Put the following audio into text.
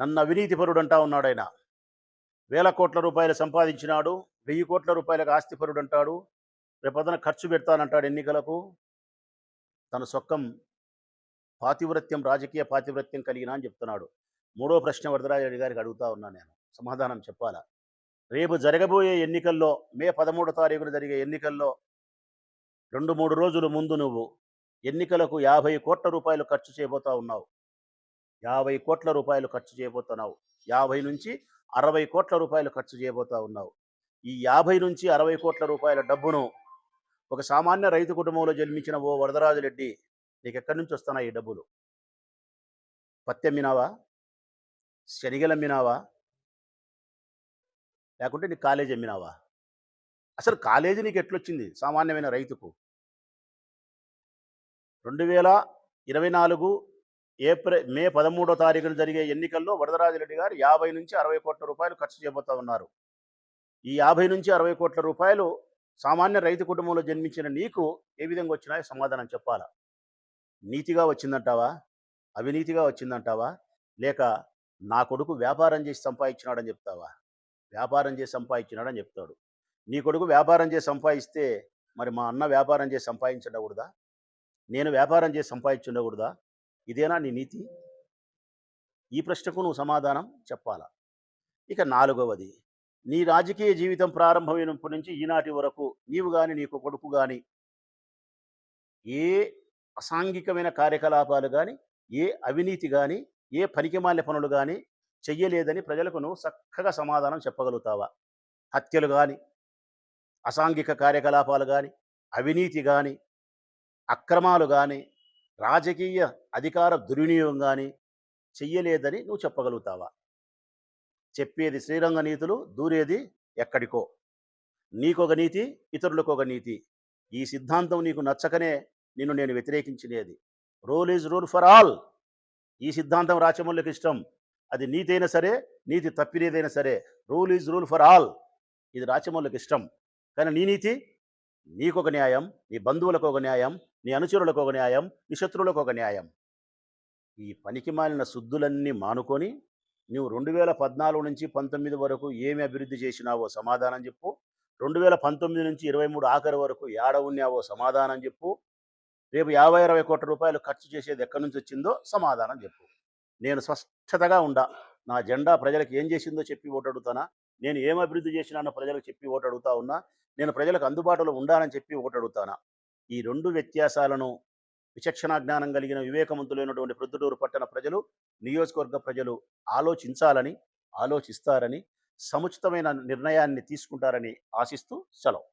నన్ను అవినీతి పరుడు అంటా ఉన్నాడు ఆయన వేల కోట్ల రూపాయలు సంపాదించినాడు వెయ్యి కోట్ల రూపాయలకు ఆస్తిపరుడు అంటాడు రేపొద్దున ఖర్చు పెడతానంటాడు ఎన్నికలకు. తన సొక్కం పాతివ్రత్యం రాజకీయ పాతివ్రత్యం కలిగిన అని చెప్తున్నాడు. మూడో ప్రశ్న వరదరాజరెడ్డి గారికి అడుగుతా ఉన్నా నేను. సమాధానం చెప్పాలా? రేపు జరగబోయే ఎన్నికల్లో మే పదమూడో తారీఖున జరిగే ఎన్నికల్లో రెండు మూడు రోజుల ముందు నువ్వు ఎన్నికలకు యాభై కోట్ల రూపాయలు ఖర్చు చేయబోతా ఉన్నావు. యాభై కోట్ల రూపాయలు ఖర్చు చేయబోతున్నావు. యాభై నుంచి అరవై కోట్ల రూపాయలు ఖర్చు చేయబోతా ఉన్నావు. ఈ యాభై నుంచి అరవై కోట్ల రూపాయల డబ్బును ఒక సామాన్య రైతు కుటుంబంలో జన్మించిన ఓ వరదరాజురెడ్డి నీకు ఎక్కడి నుంచి వస్తున్నాయి ఈ డబ్బులు? పత్తి అమ్మినావా శనిగలు అమ్మినావా లేకుంటే నీకు కాలేజీ అమ్మినావా అసలు కాలేజీ నీకు ఎట్లొచ్చింది సామాన్యమైన రైతుకు? రెండు వేల ఇరవై నాలుగు ఏప్రిల్ మే పదమూడో తారీఖున జరిగే ఎన్నికల్లో వరదరాజరెడ్డి గారు యాభై నుంచి అరవై కోట్ల రూపాయలు ఖర్చు చేయబోతా ఉన్నారు. ఈ యాభై నుంచి అరవై కోట్ల రూపాయలు సామాన్య రైతు కుటుంబంలో జన్మించిన నీకు ఏ విధంగా వచ్చినాయో సమాధానం చెప్పాలా? నీతిగా వచ్చిందంటావా? అవినీతిగా వచ్చిందంటావా? లేక నా కొడుకు వ్యాపారం చేసి సంపాదించినాడని చెప్తావా? వ్యాపారం చేసి సంపాదించినాడని చెప్తాడు. నీ కొడుకు వ్యాపారం చేసి సంపాదిస్తే మరి మా అన్న వ్యాపారం చేసి సంపాదించకూడదా నేను వ్యాపారం చేసి సంపాదించుండకూడదా? ఇదేనా నీ నీతి? ఈ ప్రశ్నకు నువ్వు సమాధానం చెప్పాలా? ఇక నాలుగవది నీ రాజకీయ జీవితం ప్రారంభమైనప్పటి నుంచి ఈనాటి వరకు నీవు కానీ నీకు కొడుకు కానీ ఏ అసాంఘికమైన కార్యకలాపాలు కానీ ఏ అవినీతి కానీ ఏ పనికిమాలిన పనులు కానీ చెయ్యలేదని ప్రజలకు నువ్వు చక్కగా సమాధానం చెప్పగలుగుతావా? హత్యలు కానీ అసాంఘిక కార్యకలాపాలు కానీ అవినీతి కానీ అక్రమాలు కానీ రాజకీయ అధికార దుర్వినియోగం కానీ చెయ్యలేదని నువ్వు చెప్పగలుగుతావా? చెప్పేది శ్రీరంగ నీతులు దూరేది ఎక్కడికో. నీకొక నీతి ఇతరులకు ఒక నీతి. ఈ సిద్ధాంతం నీకు నచ్చకనే నిన్ను నేను వ్యతిరేకించినది rule is rule for all ఈ సిద్ధాంతం రాచమల్లికి ఇష్టం. అది నీతైనా సరే నీతి తప్పినేదైనా సరే rule is rule for all ఇది రాచమల్లికి ఇష్టం. కానీ నీ నీతి నీకొక న్యాయం నీ బంధువులకు ఒక న్యాయం నీ అనుచరులకు ఒక న్యాయం నీ శత్రువులకు ఒక న్యాయం. ఈ పనికి మాలిన శుద్ధులన్నీ మానుకొని నువ్వు రెండు వేల పద్నాలుగు నుంచి పంతొమ్మిది వరకు ఏమి అభివృద్ధి చేసినావో సమాధానం చెప్పు. రెండు వేల పంతొమ్మిది నుంచి ఇరవై మూడు ఆఖరి వరకు ఏడ ఉన్నావో సమాధానం చెప్పు. రేపు యాభై అరవై కోట్ల రూపాయలు ఖర్చు చేసేది ఎక్కడి నుంచి వచ్చిందో సమాధానం చెప్పు. నేను స్పష్టతగా ఉండా. నా జెండా ప్రజలకు ఏం చేసిందో చెప్పి ఓటు నేను ఏం అభివృద్ధి చేసినానో ప్రజలకు చెప్పి ఓటు అడుగుతా ఉన్నా నేను ప్రజలకు అందుబాటులో ఉండాలని చెప్పి ఓటు అడుగుతానా? ఈ రెండు వ్యత్యాసాలను విచక్షణ జ్ఞానం కలిగిన వివేకవంతులైనటువంటి ప్రొద్దుటూరు పట్టణ ప్రజలు నియోజకవర్గ ప్రజలు ఆలోచించాలని ఆలోచిస్తారని సముచితమైన నిర్ణయాన్ని తీసుకుంటారని ఆశిస్తూ సెలవు.